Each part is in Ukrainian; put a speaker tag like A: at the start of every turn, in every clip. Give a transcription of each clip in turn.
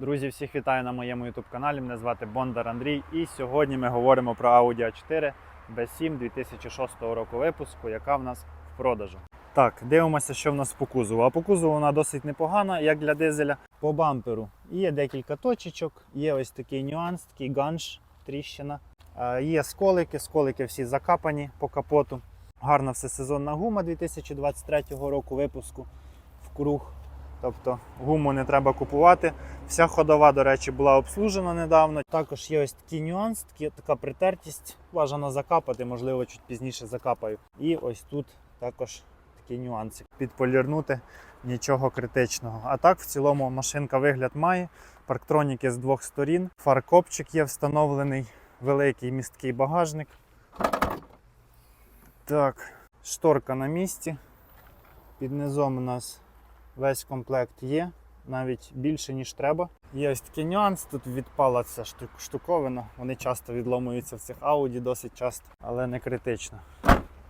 A: Друзі, всіх вітаю на моєму YouTube каналі. Мене звати Бондар Андрій. І сьогодні ми говоримо про Audi A4 B7 2006 року випуску, яка в нас в продажу. Так, дивимося, що в нас по кузову. А по кузову вона досить непогана, як для дизеля. По бамперу є декілька точечок, є ось такий нюанс, такий ганш, тріщина. Є сколики, сколики всі закапані по капоту. Гарна всесезонна гума 2023 року випуску в круг. Тобто гуму не треба купувати. Вся ходова, до речі, була обслужена недавно. Також є ось такий нюанс, такі, така притертість. Бажано закапати, можливо, чуть пізніше закапаю. І ось тут також такий нюансик. Підполірнути нічого критичного. А так, в цілому, машинка вигляд має. Парктроніки з двох сторін. Фаркопчик є встановлений, великий місткий багажник. Так, шторка на місці. Під низом у нас весь комплект є, навіть більше, ніж треба. Є ось такий нюанс, тут відпала ця штуковина. Вони часто відломуються в цих Audi, досить часто, але не критично.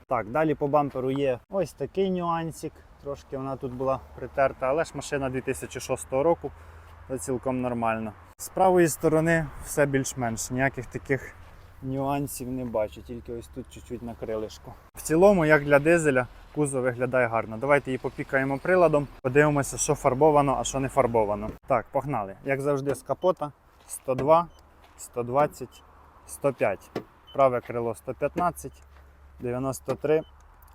A: Так, далі по бамперу є ось такий нюансик. Трошки вона тут була притерта, але ж машина 2006 року, це цілком нормально. З правої сторони все більш-менш, ніяких таких нюансів не бачу, тільки ось тут чуть-чуть на крилишку. В цілому, як для дизеля, кузов виглядає гарно. Давайте її попікаємо приладом, подивимося, що фарбовано, а що не фарбовано. Так, погнали. Як завжди, з капота 102, 120, 105. Праве крило 115, 93,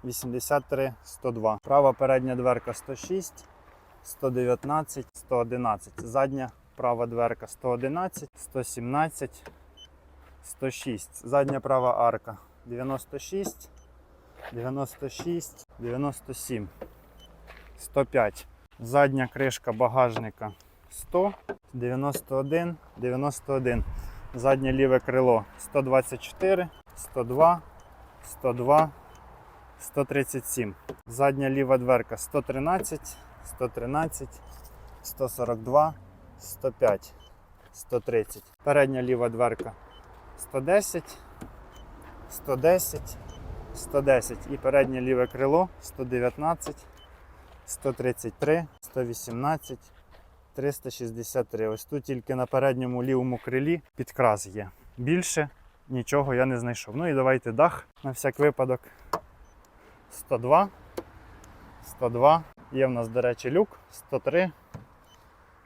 A: 83, 102. Права передня дверка 106, 119, 111. Задня права дверка 111, 117, 106. Задня права арка 96, 96, 97, 105. Задня кришка багажника 100, 91, 91. Заднє ліве крило 124, 102, 102, 137. Задня ліва дверка 113, 113, 142, 105, 130. Передня ліва дверка 110, 110, 110 і переднє ліве крило 119, 133, 118, 363. Ось тут тільки на передньому лівому крилі підкрас є. Більше нічого я не знайшов. Ну і давайте дах на всяк випадок. 102, 102. Є в нас, до речі, люк 103,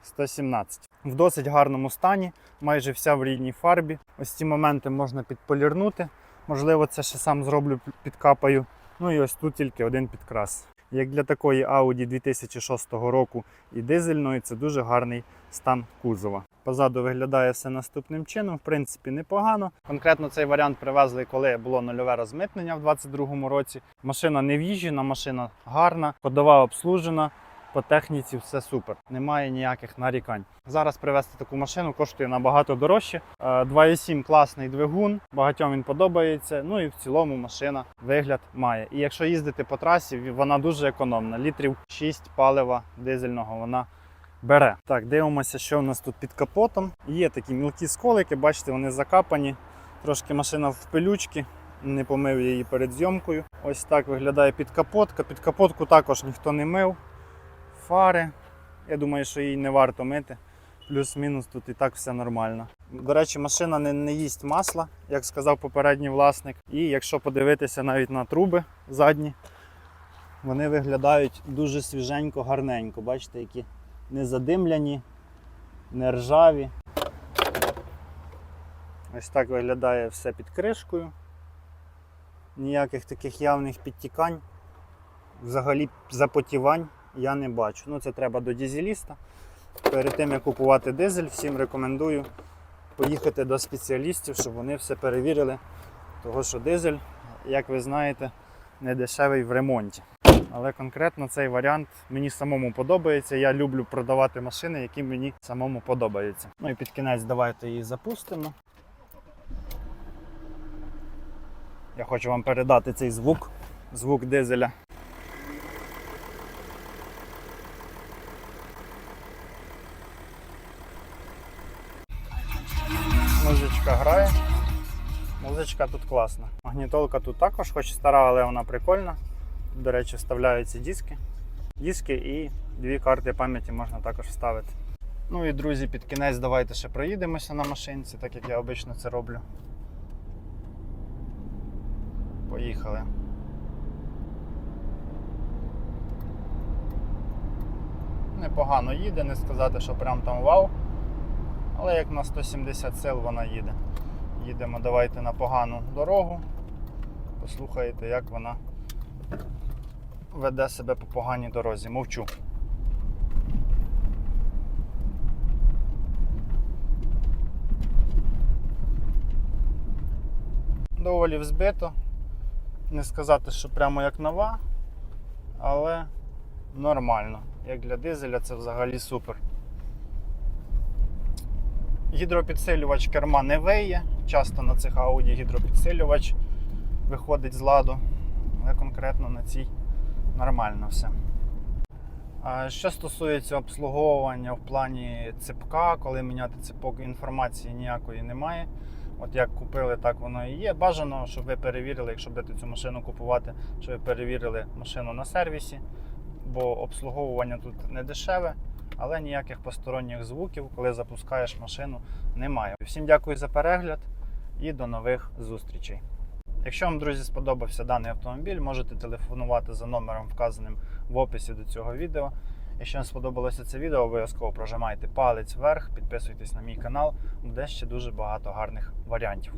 A: 117. В досить гарному стані, майже вся в рідній фарбі. Ось ці моменти можна підполірнути. Можливо, це ще сам зроблю підкапаю. Ну і ось тут тільки один підкрас. Як для такої Audi 2006 року і дизельної, це дуже гарний стан кузова. Позаду виглядає все наступним чином, в принципі, непогано. Конкретно цей варіант привезли, коли було нульове розмитнення в 2022 році. Машина не в'їжджена, машина гарна, ходова обслужена. По техніці все супер, немає ніяких нарікань. Зараз привезти таку машину коштує набагато дорожче. Е, 2,7 класний двигун, багатьом він подобається. Ну і в цілому машина вигляд має. І якщо їздити по трасі, вона дуже економна. Літрів 6 палива дизельного вона бере. Так, дивимося, що в нас тут під капотом. Є такі мілкі сколики, бачите, вони закапані. Трошки машина в пилючки. Не помив її перед зйомкою. Ось так виглядає підкапотка. Під капотку також ніхто не мив фари. Я думаю, що її не варто мити. Плюс-мінус тут і так все нормально. До речі, машина не, не їсть масла, як сказав попередній власник. І якщо подивитися навіть на труби задні, вони виглядають дуже свіженько, гарненько. Бачите, які не задимляні, не ржаві. Ось так виглядає все під кришкою. Ніяких таких явних підтікань, взагалі запотівань я не бачу. Ну це треба до дізеліста. Перед тим як купувати дизель, всім рекомендую поїхати до спеціалістів, щоб вони все перевірили. Того що дизель, як ви знаєте, не дешевий в ремонті. Але конкретно цей варіант мені самому подобається. Я люблю продавати машини, які мені самому подобаються. Ну і під кінець давайте її запустимо. Я хочу вам передати цей звук, звук дизеля. Музичка грає. Музичка тут класна. Магнітолка тут також, хоч стара, але вона прикольна. До речі, вставляються диски. Диски і дві карти пам'яті можна також вставити. Ну і друзі, під кінець давайте ще проїдемося на машинці, так як я обично це роблю. Поїхали. Непогано їде, не сказати, що прям там вау. Але як на 170 сил вона їде. Їдемо давайте на погану дорогу. Послухайте, як вона веде себе по поганій дорозі. Мовчу. Доволі взбито. Не сказати, що прямо як нова, але нормально. Як для дизеля це взагалі супер. Гідропідсилювач керма не виє. Часто на цих Audi гідропідсилювач виходить з ладу, але конкретно на цій нормально все. Що стосується обслуговування в плані цепка, коли міняти цепок, інформації ніякої немає. От як купили, так воно і є. Бажано, щоб ви перевірили, якщо будете цю машину купувати, щоб ви перевірили машину на сервісі, бо обслуговування тут не дешеве, але ніяких посторонніх звуків, коли запускаєш машину, немає. Всім дякую за перегляд і до нових зустрічей. Якщо вам, друзі, сподобався даний автомобіль, можете телефонувати за номером, вказаним в описі до цього відео. Якщо вам сподобалося це відео, обов'язково прожимайте палець вверх, підписуйтесь на мій канал, буде ще дуже багато гарних варіантів.